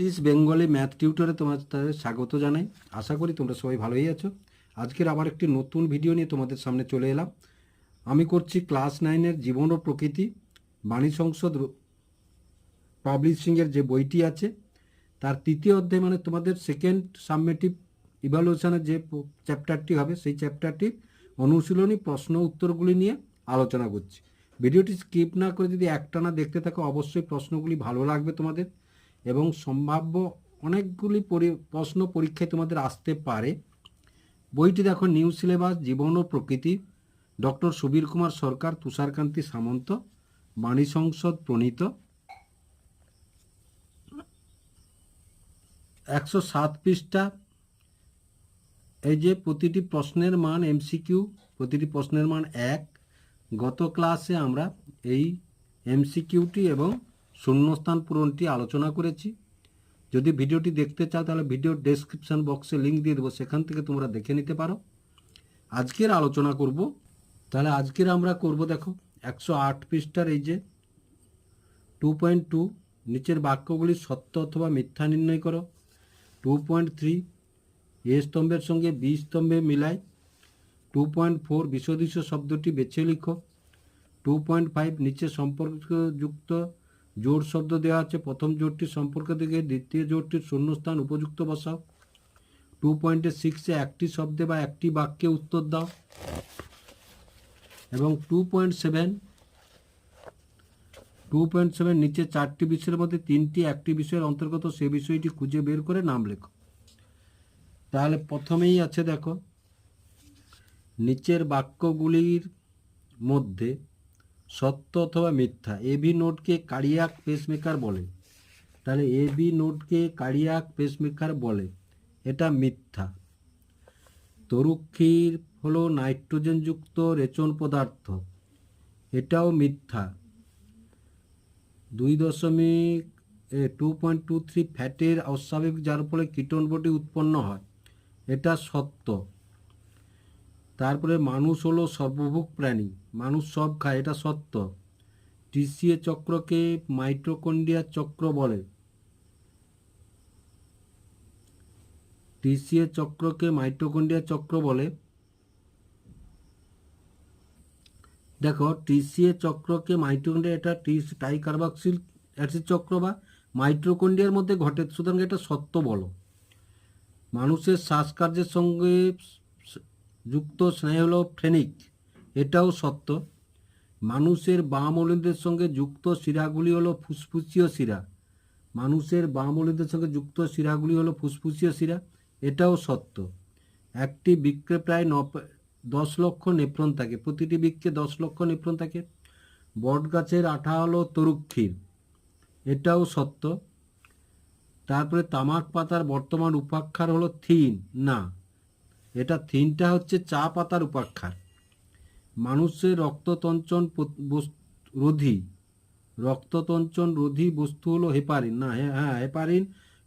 টিস Bengali math টিউটরে তোমাদের স্বাগত জানাই। আশা করি তোমরা সবাই ভালোই আছো। আজকের আবার একটি নতুন ভিডিও নিয়ে তোমাদের সামনে চলে এলাম। আমি করছি ক্লাস নাইনের জীবন ও প্রকৃতি। বাণী সংসদ পাবলিশিংয়ের যে বইটি আছে, তার তৃতীয় অধ্যায় মানে তোমাদের সেকেন্ড সাবমেটিভ ইভ্যালুয়েশনের যে চ্যাপ্টারটি হবে, সেই চ্যাপ্টারটির অনুশীলনী, প্রশ্ন, উত্তরগুলি নিয়ে আলোচনা করছি। ভিডিওটি স্কিপ না করে যদি একটানা দেখতে থাকো, অবশ্যই প্রশ্নগুলি ভালো লাগবে তোমাদের। এবং সম্ভাব্য অনেকগুলি পরি- প্রশ্ন পরীক্ষায় তোমাদের আসতে পারে। বইটি দেখো, নিউ সিলেবাস, জীবন ও প্রকৃতি, ডক্টর সুবীর কুমার সরকার, তুষারকান্তি সামন্ত, বাণী সংসদ, প্রণীত। একশো সাত পৃষ্ঠা। এই যে প্রতিটি প্রশ্নের মান এমসিকিউ প্রতিটি প্রশ্নের মান এক। গত ক্লাসে আমরা এই এমসিকিউটি এবং শূন্যস্থান পূরণটি আলোচনা করেছি। যদি ভিডিওটি দেখতে চাও, তাহলে ভিডিও ডেসক্রিপশন বক্সে লিঙ্ক দিয়ে দেবো, সেখান থেকে তোমরা দেখে নিতে পারো। আজকের আলোচনা করব। তাহলে আজকের আমরা করব, দেখো, একশো আট পৃষ্ঠার এই যে টু পয়েন্ট টু নিচের বাক্যগুলি সত্য অথবা মিথ্যা নির্ণয় করো। টু পয়েন্ট থ্রি এ স্তম্ভের সঙ্গে বি স্তম্ভে মিলায়। টু পয়েন্ট ফোর বিশদৃশ্য শব্দটি বেছে লিখো। টু পয়েন্ট ফাইভ নিচে সম্পর্কযুক্ত জোড় শব্দ দেওয়া আছে। প্রথম জোড়টির সম্পর্ক থেকে দ্বিতীয় জোড়টির শূন্যস্থান উপযুক্ত বসাও। টু পয়েন্টে সিক্সে একটি শব্দে বা একটি বাক্যে উত্তর দাও। এবং two point seven, two point seven নিচে চারটি বিষয়ের মধ্যে তিনটি, একটি বিষয়ের অন্তর্গত সে বিষয়টি খুঁজে বের করে নাম লেখো। তাহলে প্রথমেই আছে দেখো, নিচের বাক্যগুলির মধ্যে সত্য অথবা মিথ্যা? এবি নোটকে কার্ডিয়াক পেসমেকার বলে। তাহলে এবি নোটকে কার্ডিয়াক পেসমেকার বলে। এটা মিথ্যা। তরুক্ষীর হলো নাইট্রোজেনযুক্ত রেচন পদার্থ। এটাও মিথ্যা। দুই দশমিক টু পয়েন্ট টু থ্রি ফ্যাটের অস্বাভাবিক, যার ফলে কীটন বটি উৎপন্ন হয়। এটা সত্য। তারপরে মানুষ হলো সর্বভোগ প্রাণী। মানুষ সব খায়, এটা সত্য। টিসিএ চক্রকে মাইটোকন্ড্রিয়া চক্র বলে। টিসিএ চক্রকে মাইটোকন্ড্রিয়া চক্র বলে। দেখো টিসিএ চক্রকে মাইটোকন্ড্রিয়া, এটা টিস টাইকার্বক্সিল অ্যাসিড চক্র বা মাইট্রোকন্ডিয়ার মধ্যে ঘটে, সুতরাং এটা সত্য বলো। মানুষের শ্বাসকার্যের সঙ্গে যুক্ত স্নেহ হল ফ্রেনিক এটাও সত্য। মানুষের বাম অলিন্দের সঙ্গে যুক্ত শিরাগুলি হলো ফুসফুসীয় শিরা। মানুষের বাম অলিন্দের সঙ্গে যুক্ত শিরাগুলি হলো ফুসফুসীয় শিরা। এটাও সত্য। একটি বৃক্ষে প্রায় ন দশ লক্ষ নেপ্রন থাকে। প্রতিটি বৃক্ষে দশ লক্ষ নেপ্রন থাকে। বট গাছের আঠা হলো তরুক্ষীর এটাও সত্য। তারপরে তামাক পাতার বর্তমান উপাক্ষার হলো থিন। না, এটা থিনটা হচ্ছে চা পাতার উপাক্ষার। মানুষের রক্ততঞ্চন রোধী। রক্ততঞ্চন রোধী বস্তু হলো হেপারিন। না হ্যাঁ হ্যাঁ হেপারিন,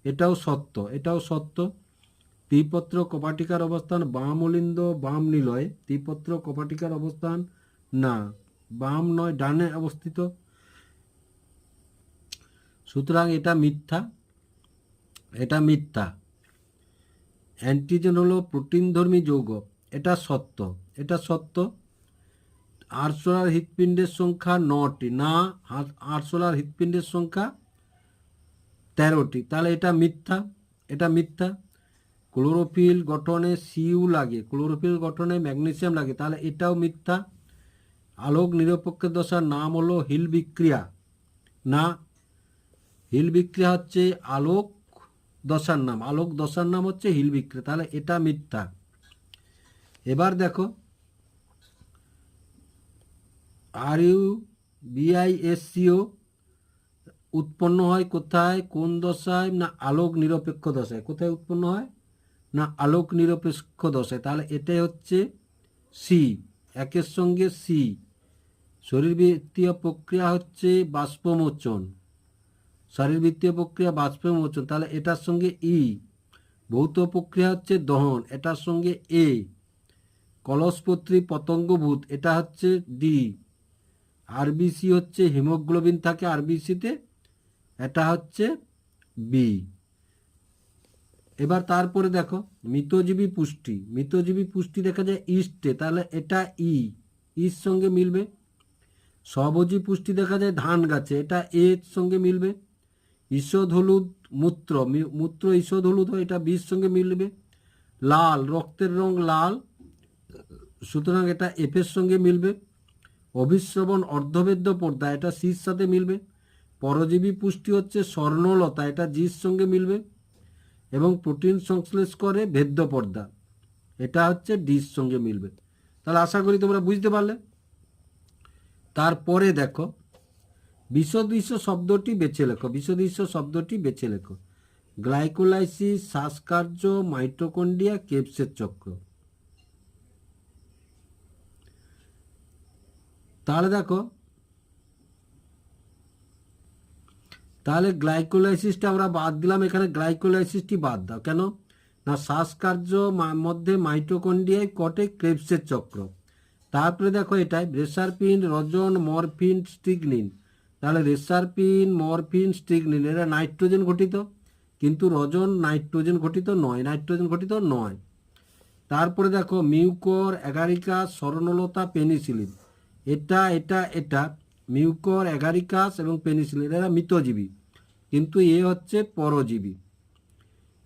এটাও সত্য এটাও সত্য। ত্রিপত্র কপাটিকার অবস্থান বাম অলিন্দ বাম নিলয়। ত্রিপত্র কপাটিকার অবস্থান না, বাম নয়, ডানে অবস্থিত। সুতরাং এটা মিথ্যা এটা মিথ্যা। অ্যান্টিজেন হলো প্রোটিনধর্মী যৌগ, এটা সত্য এটা সত্য। আরশোলার হৃৎপিণ্ডের সংখ্যা নটি। না আরশোলার হৃৎপিণ্ডের সংখ্যা তেরোটি। তাহলে এটা মিথ্যা এটা মিথ্যা। ক্লোরোফিল গঠনে সিউ লাগে, ক্লোরোফিল গঠনে ম্যাগনেসিয়াম লাগে, তাহলে এটাও মিথ্যা। আলোক নিরপেক্ষ দশার নাম হলো হিল বিক্রিয়া। না, হিল বিক্রিয়া হচ্ছে আলোক দশার নাম, আলোক দশার নাম হচ্ছে হিল বিক্রিয়া, তাহলে এটা মিথ্যা। এবার দেখো আর ইউ বিআইএসসিও উৎপন্ন হয় কোথায়? কোন দশায়? না আলোক নিরপেক্ষ দশায়? কোথায় উৎপন্ন হয়? না আলোক নিরপেক্ষ দশায়। তাহলে এটাই হচ্ছে সি একের সঙ্গে সি শরীরবৃত্তীয় প্রক্রিয়া হচ্ছে বাষ্পমোচন। শারীরবৃত্তীয় প্রক্রিয়া বাষ্পমোচন। তাহলে এটার সঙ্গে ই ভৌত প্রক্রিয়া হচ্ছে দহন। এটার সঙ্গে এ কলসপত্রী পতঙ্গভূত। এটা হচ্ছে ডি আরবিসি হচ্ছে হিমোগ্লোবিন থাকে আরবিসিতে এটা হচ্ছে বি এবার তারপরে দেখো, মৃতজীবী পুষ্টি। মৃতজীবী পুষ্টি দেখা যায় ইস্টে, তাহলে এটা ই, ইর সঙ্গে মিলবে। সবজি পুষ্টি দেখা যায় ধান গাছে, এটা এর সঙ্গে মিলবে। ঈষদ হলুদ মূত্র মূত্র ঈষদ হলুদ হয়, এটা বির সঙ্গে মিলবে। লাল, রক্তের রং লাল, সুতরাং এটা এফের সঙ্গে মিলবে। অভিশ্রবণ অর্ধবেদ্য পর্দা, এটা সির সাথে মিলবে। পরজীবী পুষ্টি হচ্ছে স্বর্ণলতা, এটা জির সঙ্গে মিলবে এবং প্রোটিন সংশ্লেষ করে ভেদ্য পর্দা, এটা হচ্ছে ডির সঙ্গে মিলবে। তাহলে আশা করি তোমরা বুঝতে পারলে। তারপরে দেখো বিষদৃশ্য শব্দটি বেছে লেখো বিষদৃশ্য শব্দটি বেছে লেখো। গ্লাইকোলাইসিস, শ্বাসকার্য মাইটোকন্ডিয়া কেপসের চক্র। তাহলে দেখো, তাহলে গ্লাইকোলাইসিসটা আমরা বাদ দিলাম, এখানে গ্লাইকোলাইসিসটি বাদ দাও। কেন? না, শ্বাসকার্য মধ্যে মাইটোকন্ডিয়ায় কটে ক্রেবসের চক্র। তারপরে দেখো এটাই, রেসারপিন, রজন, মরফিন, স্টিগনিন। তাহলে রেসারপিন, মরফিন, স্টিগনিন, এরা নাইট্রোজেন ঘটিত, কিন্তু রজন নাইট্রোজেন ঘটিত নয়, নাইট্রোজেন ঘটিত নয়। তারপরে দেখো মিউকর, অ্যাগারিকা, স্বর্ণলতা, পেনিসিলিন। এটা এটা এটা, মিউকর অ্যাগারিকাস এবং পেনিসিলিন, এরা মৃতজীবী। কিন্তু এ হচ্ছে পরজীবী।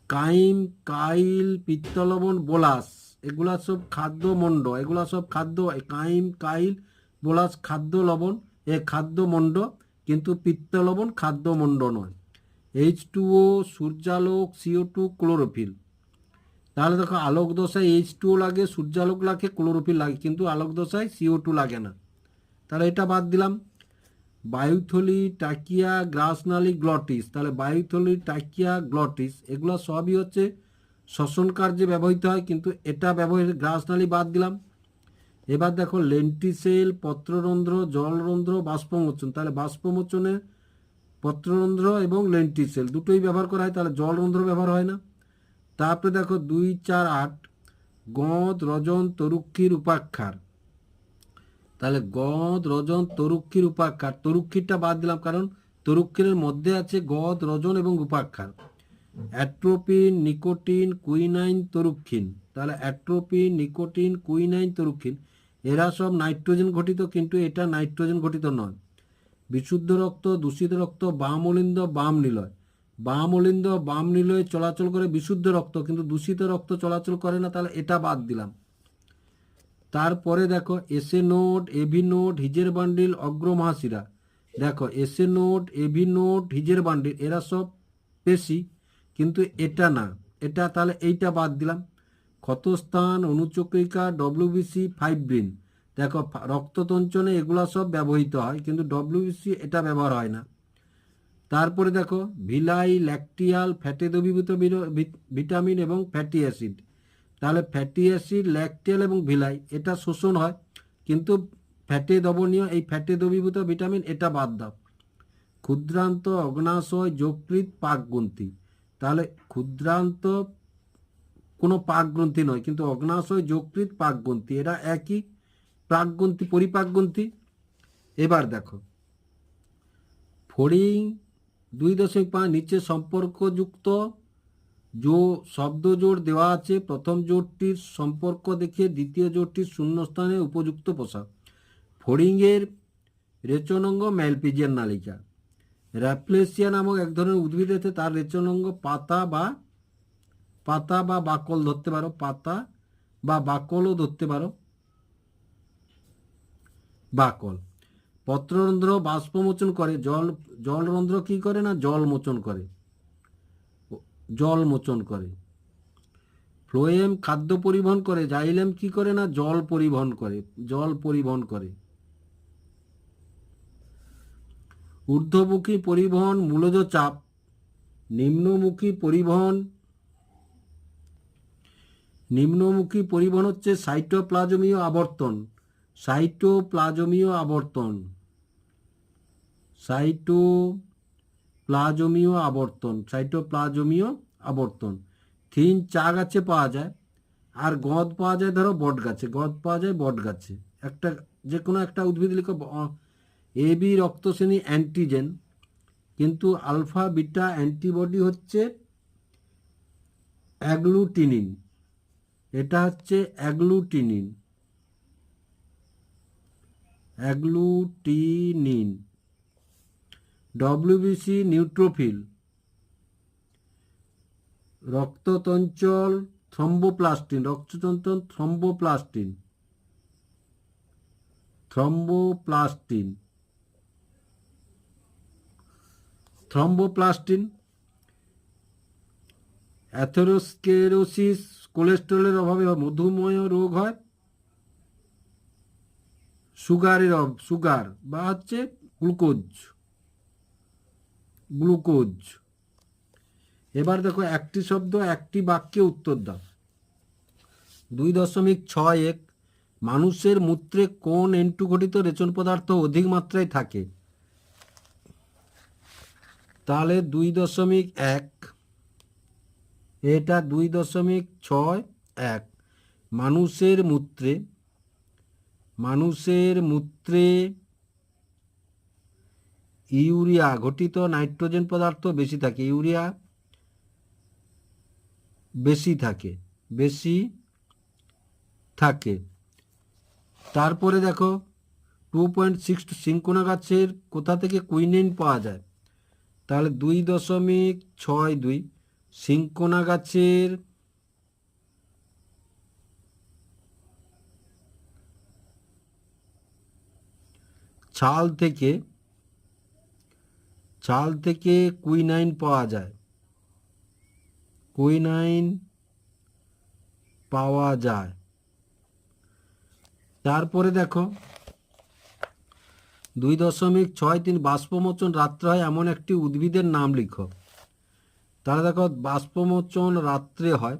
কাইম, কাইল, পিত্তলবণ, বোলাস, এগুলা সব খাদ্য মণ্ড, এগুলা সব খাদ্য কাইম, কাইল, বোলাস খাদ্য লবণ, এ খাদ্য মণ্ড, কিন্তু পিত্তলবণ খাদ্য মণ্ড নয়। এইচ টু ও, সূর্যালোক সিও টু, ক্লোরোফিল। তাহলে দেখো আলোক দশায় এইচ টুও লাগে, সূর্যালোক লাগে, ক্লোরোফিল লাগে, কিন্তু আলোক দশায় সিও টু লাগে না। তাহলে এটা বাদ দিলাম। বায়ুথলি, টাকিয়া, গ্রাসনালি, গ্লটিস। তাহলে বায়ুথলি, টাকিয়া, গ্লটিস, এগুলো সবই হচ্ছে শ্বসন কার্যে ব্যবহৃত হয়, কিন্তু এটা ব্যবহৃত, গ্রাসনালি বাদ দিলাম। এবার দেখো, লেন্টিসেল, পত্ররন্ধ্র, জলরন্ধ্র, বাষ্পমোচন। তাহলে বাষ্পমোচনে পত্ররন্ধ্র এবং লেন্টিসেল দুটোই ব্যবহার করা হয়, তাহলে জলরন্ধ্র ব্যবহার হয় না। তারপরে দেখো, দুই, চার, আট, গঁদ, রজন, তরুক্ষীর উপাক্ষার। তাহলে গদ, রজন, তরুক্ষীর উপাক্ষার তরুক্ষীরটা বাদ দিলাম, কারণ তরুক্ষীরের মধ্যে আছে গদ, রজন এবং উপাক্ষার অ্যাট্রোপিন, নিকোটিন, কুইনাইন, তরুক্ষীন। তাহলে অ্যাট্রোপিন, নিকোটিন, কুইনাইন, তরুক্ষীন, এরা সব নাইট্রোজেন ঘটিত, কিন্তু এটা নাইট্রোজেন ঘটিত নয়। বিশুদ্ধ রক্ত, দূষিত রক্ত বাম অলিন্দ বাম নিলয় বাম অলিন্দ বাম নিলয়ে চলাচল করে বিশুদ্ধ রক্ত, কিন্তু দূষিত রক্ত চলাচল করে না, তাহলে এটা বাদ দিলাম। তারপরে দেখো এসে নোট এভি নোট হিজের বান্ডিল অগ্রমহাশিরা দেখো এসে নোট এভি নোট হিজের বান্ডিল এরা সব পেশি, কিন্তু এটা না। এটা তাহলে এইটা বাদ দিলাম। ক্ষতস্থান, অনুচক্রিকা ডব্লিউবিসি ফাইব্রিন দেখো রক্ততঞ্চনে এগুলা সব ব্যবহৃত হয়, কিন্তু ডব্লিউবিসি এটা ব্যবহার হয় না। তারপরে দেখো, ভিলাই, ল্যাকটিয়াল, ফ্যাটে দ্রবীভূত ভিটামিন এবং ফ্যাটি অ্যাসিড। তাহলে ফ্যাটি অ্যাসিড ল্যাকটেল এবং ভিলাই এটা শোষণ হয়। কিন্তু ফ্যাটে দ্রবণীয় এই ফ্যাটে দ্রবীভূত ভিটামিন এটা বাদ দাও। ক্ষুদ্রান্ত অগ্নাশয় যকৃৎ পাকগ্রন্থি। তাহলে ক্ষুদ্রান্ত কোনো পাকগ্রন্থি নয়, কিন্তু অগ্নাশয় যকৃৎ পাকগ্রন্থি, এরা একই প্রাকগ্রন্থি পরিপাকগ্রন্থি। এবার দেখো, ফড়িং দুই দশমিক পাঁচ নিচে সম্পর্কযুক্ত জো শব্দ জোড় দেওয়া আছে প্রথম জোড়টির সম্পর্ক দেখে দ্বিতীয় জোড়টির শূন্যস্থানে উপযুক্ত পোশাক ফড়িংয়ের রেচনাঙ্গ ম্যালপিজিয়ান নালিকা র্যাপ্লেসিয়া নামক এক ধরনের উদ্ভিদ আছে তার রেচনাঙ্গ পাতা বা পাতা বা বাকল ধরতে পারো পাতা বা বাকলও ধরতে পারো বাকল পত্ররন্ধ্র বাষ্পমোচন করে জল জলরন্ধ্র কি করে না জল মোচন করে জল মোচন করে। ফ্লোয়েম খাদ্য পরিবহন করে, জাইলেম কি করে না জল পরিবহন করে, জল পরিবহন করে। ঊর্ধ্বমুখী পরিবহন মূলজ চাপ, নিম্নমুখী পরিবহন নিম্নমুখী পরিবহন হচ্ছে সাইটোপ্লাজমীয় আবর্তন সাইটোপ্লাজমীয় আবর্তন। সাইটো প্লাজমীয় আবর্তন সাইটোপ্লাজমীয় আবর্তন। থিন চা গাছে পাওয়া যায়। আর গদ পাওয়া যায়, ধরো বট গাছে। গদ পাওয়া যায় বট গাছে। একটা যে কোনো একটা উদ্ভিদ লিখো এ, বি রক্তশ্রেণী অ্যান্টিজেন কিন্তু আলফা, বিটা অ্যান্টিবডি হচ্ছে অ্যাগ্লুটিনিন এটা হচ্ছে অ্যাগ্লুটিনিন অ্যাগ্লুটিনিন ডব্লিউবিসি নিউট্রোফিল রক্ততঞ্চল থ্রম্বোপ্লাস্টিন রক্ততঞ্চল থ্রম্বোপ্লাস্টিন থ্রম্বোপ্লাস্টিন থ্রম্বোপ্লাস্টিন অ্যাথেরোস্কেরোসিস কোলেস্টেরলের অভাবে মধুমেহ রোগ হয় সুগারের সুগার বা হচ্ছে গ্লুকোজ গ্লুকোজ। এবার দেখো একটি শব্দ, একটি বাক্যে উত্তর দাও। দুই দশমিক ছয় এক, মানুষের মূত্রে কোন এন্টু ঘটিত রেচন পদার্থ অধিক মাত্রায় থাকে? তাহলে দুই দশমিক এক, এটা দুই দশমিক ছয় এক। মানুষের মূত্রে মানুষের মূত্রে ইউরিয়া ঘটিত নাইট্রোজেন পদার্থ বেশি থাকে, ইউরিয়া বেশি থাকে বেশি থাকে। তারপরে দেখো, টু পয়েন্ট সিক্স সিঙ্কোনা গাছের কোথা থেকে কুইনিন পাওয়া যায়? তাহলে দুই দশমিক ছয় দুই সিঙ্কোনা গাছের ছাল থেকে ছাল থেকে কুইনাইন পাওয়া যায়। কুইনাইন পাওয়া যায়। তারপরে দেখো, দুই দশমিক ছয় তিন বাষ্পমোচন রাত্রে হয় এমন একটি উদ্ভিদের নাম লিখো। তাহলে দেখো, বাষ্পমোচন রাত্রে হয়।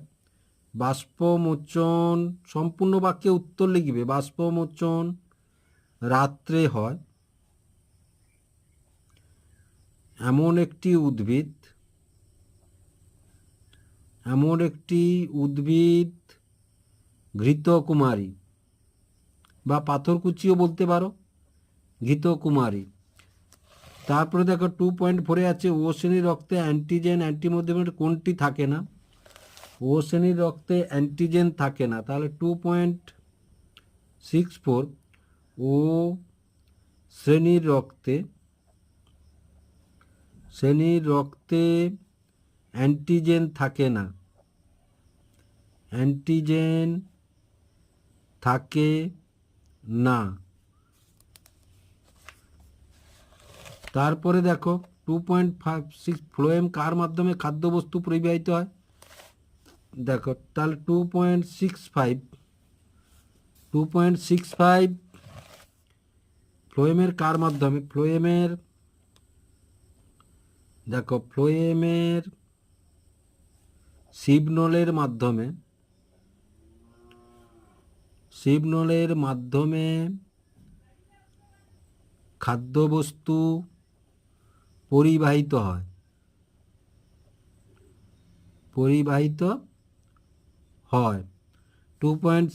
বাষ্পমোচন সম্পূর্ণ বাক্যে উত্তর লিখবে, বাষ্পমোচন রাত্রে হয়। এমন একটি উদ্ভিদ, এমন একটি উদ্ভিদ ঘৃতকুমারী বা পাথরকুচিও বলতে পারো, ঘৃতকুমারী। তারপরে দেখো টু পয়েন্ট ফোরে আছে ও শ্রেণির রক্তে অ্যান্টিজেন অ্যান্টিমোডিমেন্ট কোনটি থাকে না? ও শ্রেণির রক্তে অ্যান্টিজেন থাকে না। তাহলে two point six four O শ্রেণির রক্তে শ্রেণির রক্তে অ্যান্টিজেন থাকে না। অ্যান্টিজেন থাকে না। তারপরে দেখো two point five six phloem কার মাধ্যমে খাদ্যবস্তু পরিবাহিত হয়? দেখো, তাহলে two point six five two point six five ফ্লোয়েমের কার মাধ্যমে ফ্লোয়েমের দেখো, ফ্লোয়েমের শিবনলের মাধ্যমে শিবনলের মাধ্যমে খাদ্যবস্তু পরিবাহিত হয়। পরিবাহিত হয়। Two point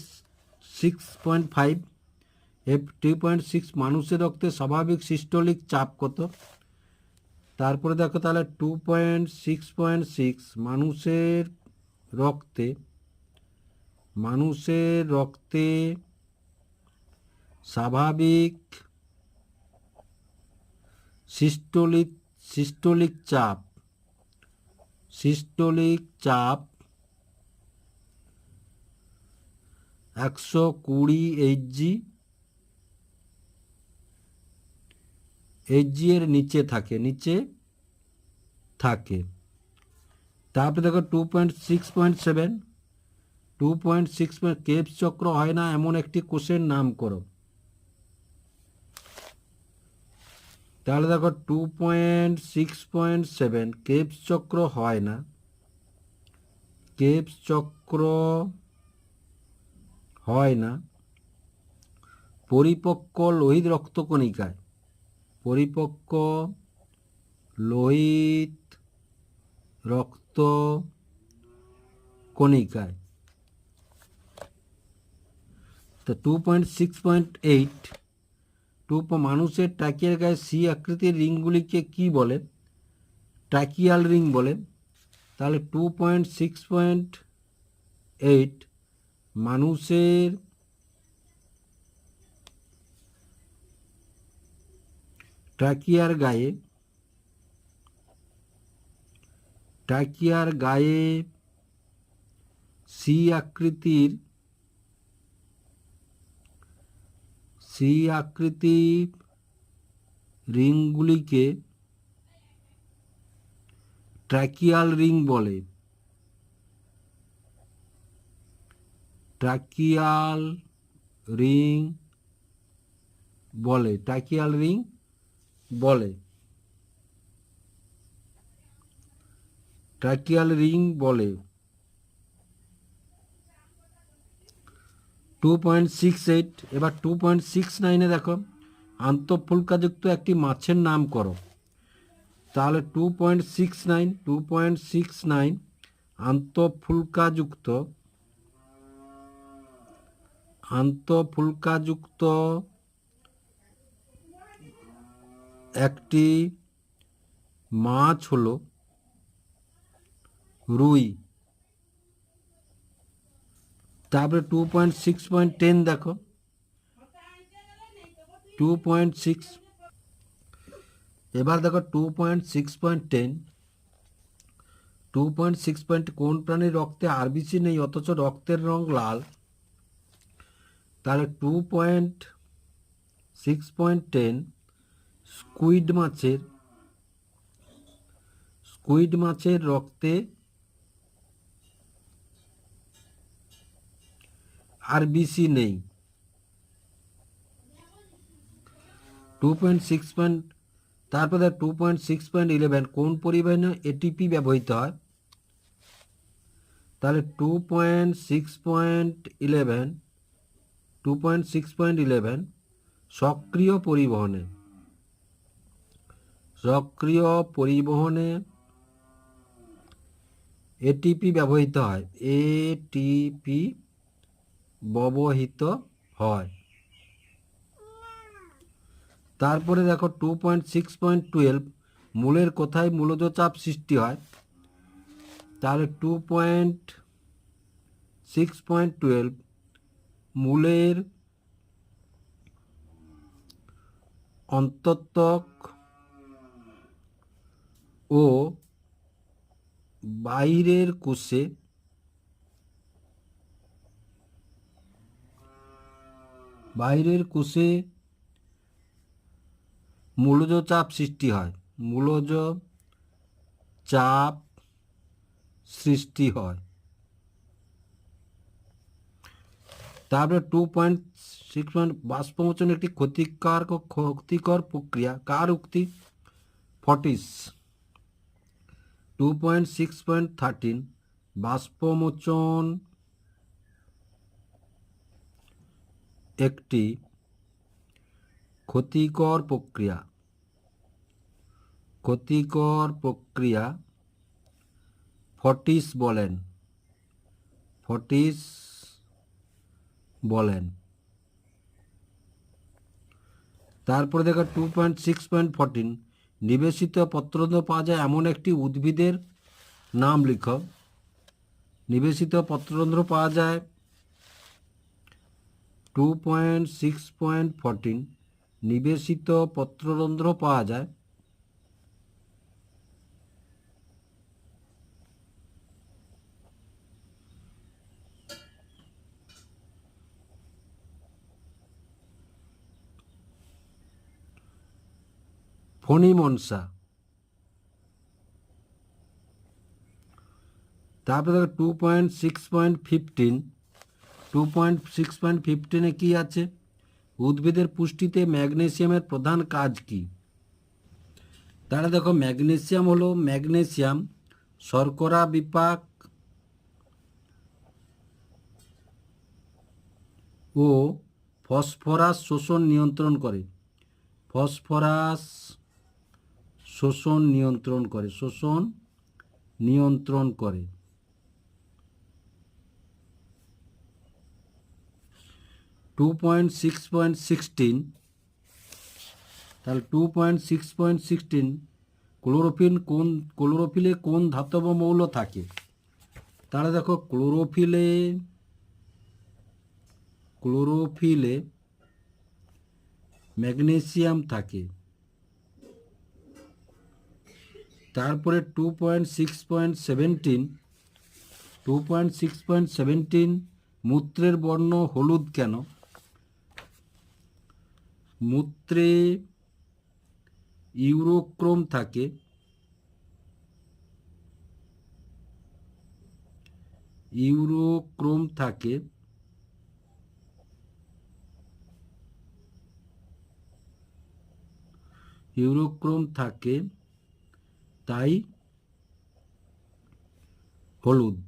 six point five F two point six মানুষের রক্তে স্বাভাবিক সিস্টোলিক চাপ কত? তারপরে দেখো তাহলে two point six point six মানুষের রক্তে মানুষের রক্তে স্বাভাবিক সিস্টোলিক সিস্টোলিক চাপ সিস্টোলিক চাপ একশো কুড়ি এইচজি এইচজি এর নিচে থাকে নিচে থাকে। তারপরে দেখো two point six point seven two point six Krebs চক্র হয় না, এমন একটি কোষের নাম করো। তাহলে দেখো two point six point seven Krebs চক্র হয় না। কেপস চক্র হয় না। পরিপক্ক লোহিত রক্তকণিকায়। পরিপক্ক লোহিত রক্ত কণিকায়। তো two point six point eight two মানুষের ট্যাকিয়ার গায়ে সি আকৃতির রিংগুলিকে কি বলে? ট্যাকিয়াল রিং বলে। তাহলে two point six point eight মানুষের ট্রাকিয়ার গায়ে ট্রাকিয়ার গায়ে সি আকৃতির সি আকৃতির রিংগুলিকে ট্র্যাকিয়াল রিং বলে। ট্র্যাকিয়াল রিং বলে ট্র্যাকিয়াল রিং বলে। ট্র্যাকিয়াল রিং বলে। টু পয়েন্ট সিক্স এইট এবার টু পয়েন্ট সিক্স নাইনে দেখো, আন্তঃফুলকাযুক্ত একটি মাছের নাম করো। তাহলে two point six nine two point six nine আন্তঃফুলকাযুক্ত আন্তঃফুলকাযুক্ত একটি মাছ হলো রুই। তারপরে two point six point ten দেখো। টু পয়েন্ট সিক্স এবার দেখো two point six point ten two point six point কোন প্রাণীর রক্তে আরবিসি নেই, অথচ রক্তের রং লাল। তাহলে two point six point ten squid মাছের স্কুইড মাছের রক্তে আরবিসি নেই। টু পয়েন্ট সিক্স পয়েন্ট তারপরে two point six point eleven কোন পরিবহনে এটিপি ব্যবহৃত হয়? তাহলে two point six point eleven two point six point eleven সক্রিয় পরিবহনে। সক্রিয় পরিবহনে এটিপি ব্যবহৃত হয়। এটিপি ব্যবহৃত হয়। তারপরে দেখো two point six point twelve মূলের কোথায় মূলজ চাপ সৃষ্টি হয়? তাহলে two point six point twelve মূলের অন্ততক ও বাইরের কোষে বাইরের কোষে মূলজ চাপ সৃষ্টি হয়। মূলজ চাপ সৃষ্টি হয়। তারপরে টু পয়েন্ট সিক্স পয়েন্ট বাষ্পমোচন একটি ক্ষতিকার ক্ষতিকর প্রক্রিয়া, কার উক্তি? ফটিস। Two point six point thirteen বাষ্পমোচন একটি ক্ষতিকর প্রক্রিয়া। ক্ষতিকর প্রক্রিয়া ফটিস বলেন। ফটিস বলেন। তারপরে দেখো two point six point fourteen নিবেশিত পত্রদ পাওয়া যায় এমন একটি উদ্ভিদের নাম লিখ। নিবেশিত পত্ররন্ধ্র পাওয়া যায় two point six point fourteen নিবেশিত পত্ররন্ধ্র পাওয়া যায় ফণিমনসা তারপরে দেখো two point six point fifteen two point six point ফিফটিনে কী আছে? উদ্ভিদের পুষ্টিতে ম্যাগনেসিয়ামের প্রধান কাজ কি? তাহলে দেখো ম্যাগনেসিয়াম হলো ম্যাগনেসিয়াম, শর্করা বিপাক ও ফসফরাস শোষণ নিয়ন্ত্রণ করে। ফসফরাস শোষণ নিয়ন্ত্রণ করে, শোষণ নিয়ন্ত্রণ করে। Two point six point sixteen তাহলে two point six point sixteen chlorophyll কোন, ক্লোরোফিলে কোন ধাতব মৌল থাকে? তাহলে দেখো, ক্লোরোফিলে ক্লোরোফিলে ম্যাগনেসিয়াম থাকে। তারপরে two point six point seventeen two point six point seventeen মূত্রের বর্ণ হলুদ কেন? মূত্রে ইউরোক্রোম থাকে। ইউরোক্রোম থাকে। ইউরোক্রোম থাকে। তাই হলুদ।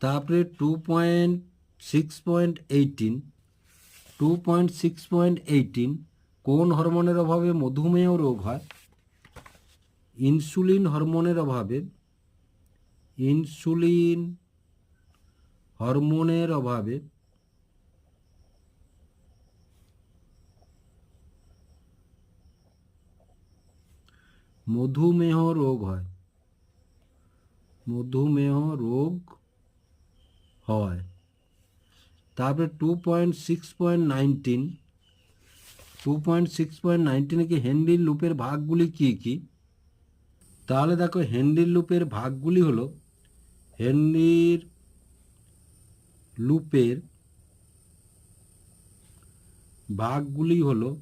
তারপরে two point six point eighteen two point six point eighteen কোন হরমোনের অভাবে মধুমেহ রোগ হয়? ইনসুলিন হরমোনের অভাবে, ইনসুলিন হরমোনের অভাবে মধুমেহ রোগ হয়। মধুমেহ রোগ হয়। তারপরে two point six point nineteen two point six point নাইনটিনে কি হেনরির লুপের ভাগগুলি কী কী? তাহলে দেখো হেনরির লুপের ভাগগুলি হলো হেনরির লুপের ভাগগুলি হলো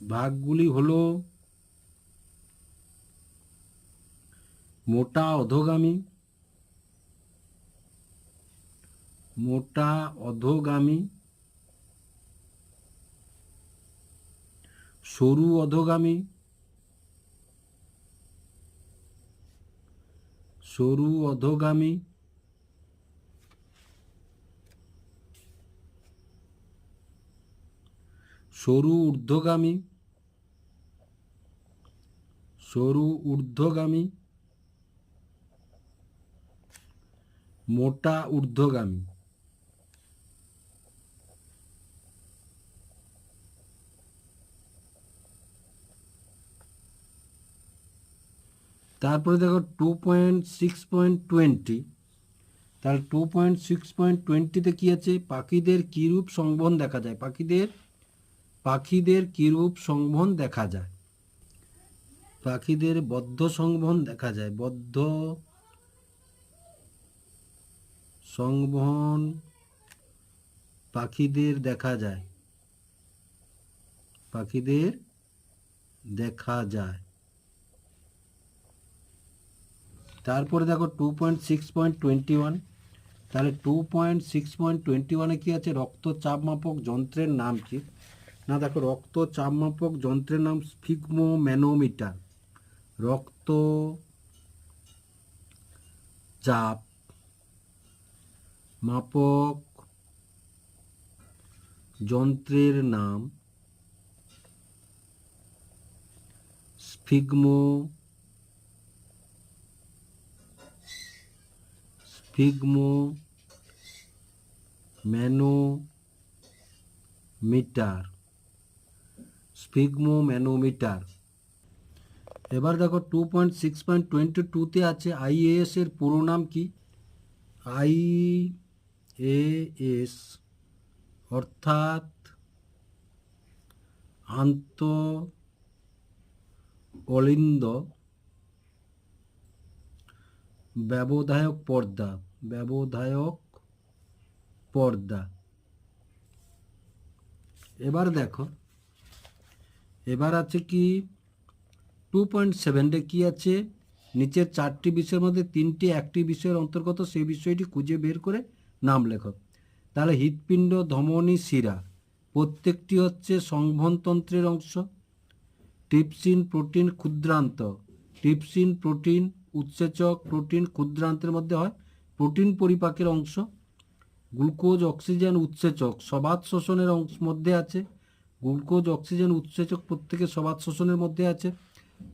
ভাগগুলি হল মোটা অধোগামী মোটা অধোগামী সরু অধোগামী সরু অধোগামী সরু ঊর্ধ্বগামী। সরু ঊর্ধ্বগামী। মোটা ঊর্ধ্বগামী। তারপরে দেখো two point six point twenty তাহলে টু পয়েন্ট সিক্স পয়েন্ট টোয়েন্টিতে কী আছে? পাখিদের কীরূপ সংবহন দেখা যায়? পাখিদের পাখিদের কীরূপ সংবহন দেখা যায়? পাখিদের বদ্ধ সংবহন দেখা যায়। বদ্ধ সংবহন পাখিদের দেখা যায়। পাখিদের দেখা যায়। তারপরে দেখো two point six point twenty one তাহলে two point six point twenty ওয়ানে কী আছে? রক্তচাপ মাপক যন্ত্রের নাম কি? না, দেখো রক্তচাপ মাপক যন্ত্রের নাম স্ফিগমো ম্যানোমিটার রক্ত চাপ মাপক যন্ত্রের নাম sphygmo sphygmomanometer sphygmomanometer এবার দেখো two point six point twenty টুতে আছে আইএএস এর পুরো নাম কি? আই এস অর্থাৎ আন্ত অলিন্দ ব্যবধায়ক পর্দা ব্যবধায়ক পর্দা। এবার দেখো এবার আছে কি? টু পয়েন্ট সেভেনটা কী আছে? নিচের চারটি বিষয়ের মধ্যে তিনটি একটি বিষয়ের অন্তর্গত, সেই বিষয়টি খুঁজে বের করে নাম লেখো। তাহলে হৃৎপিণ্ড, ধমনী, শিরা, প্রত্যেকটি হচ্ছে সংবহনতন্ত্রের অংশ। টিপসিন প্রোটিন ক্ষুদ্রান্ত। টিপসিন প্রোটিন উৎসেচক, প্রোটিন ক্ষুদ্রান্তের মধ্যে হয়, প্রোটিন পরিপাকের অংশ। গ্লুকোজ, অক্সিজেন উৎসেচক, সবাত শোষণের অংশ মধ্যে আছে। গ্লুকোজ, অক্সিজেন উৎসেচক প্রত্যেকে সবাত শোষণের মধ্যে আছে।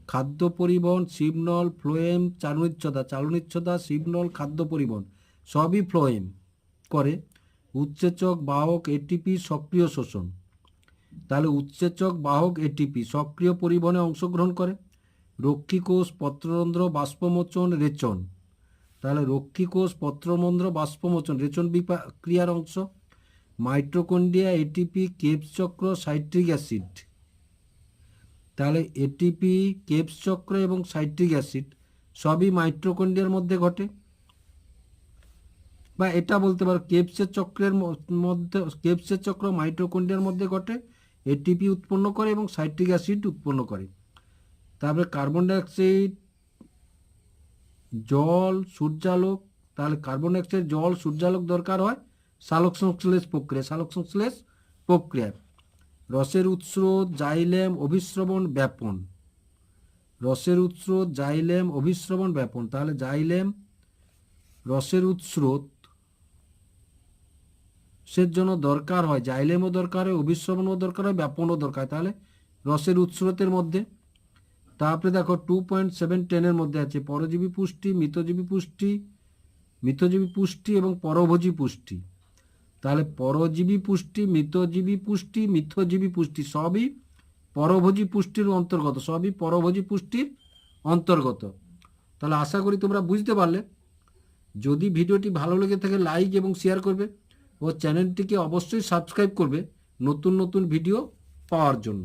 খাদ্য পরিবহন, শিবনল ফ্লোয়েম চালনিচ্ছদা। চালনিচ্ছদা, শিবনল, খাদ্য পরিবহন, সবই ফ্লোয়েম করে। উৎসেচক, বাহক, এটিপি, সক্রিয় শোষণ। তাহলে উৎসেচক, বাহক, এটিপি সক্রিয় পরিবহনে অংশগ্রহণ করে। রক্ষীকোষ, পত্ররন্ধ্র, বাষ্পমোচন, রেচন। তাহলে রক্ষীকোষ, পত্রমন্ধ্র, বাষ্পমোচন, রেচন বিপা- ক্রিয়ার অংশ। মাইট্রোকন্ডিয়া এটিপি কেপস চক্র সাইট্রিক অ্যাসিড। তাহলে এটিপি কেপস চক্র এবং সাইট্রিক অ্যাসিড সবই মাইট্রোকন্ডিয়ার মধ্যে ঘটে। বা এটা বলতে পারো, কেপসের চক্রের মধ্যে, কেপসের চক্র মাইট্রোকন্ডিয়ার মধ্যে ঘটে, এটিপি উৎপন্ন করে এবং সাইট্রিক অ্যাসিড উৎপন্ন করে। তারপরে কার্বন ডাইঅক্সাইড, জল, সূর্যালোক, তাহলে কার্বন ডাইঅক্সাইড, জল, সূর্যালোক দরকার হয়। সালোক সংশ্লেষ প্রক্রিয়া, সালোক সংশ্লেষ প্রক্রিয়ায় রসের উৎস্রোত জাইলেম অভিশ্রবণ ব্যাপন। রসের উৎস্রোত জাইলেম অভিশ্রবণ ব্যাপন। তাহলে জাইলেম রসের উৎস্রোত সের জন্য দরকার হয়। জাইলেমও দরকার হয় অভিশ্রবণও দরকার হয়, ব্যাপনও দরকার তাহলে রসের উৎস্রোতের মধ্যে তারপরে দেখো টু পয়েন্ট সেভেন টেনের মধ্যে আছে, পরজীবী পুষ্টি, মৃতজীবী পুষ্টি মৃতজীবী পুষ্টি এবং পরভোজী পুষ্টি। তাহলে পরজীবী পুষ্টি, মৃতজীবী পুষ্টি মিথ্যজীবী পুষ্টি সবই পরভোজী পুষ্টির অন্তর্গত, সবই পরভোজী পুষ্টির অন্তর্গত। তাহলে আশা করি তোমরা বুঝতে পারলে। যদি ভিডিওটি ভালো লেগে থাকে, লাইক এবং শেয়ার করবে ও চ্যানেলটিকে অবশ্যই সাবস্ক্রাইব করবে নতুন নতুন ভিডিও পাওয়ার জন্য।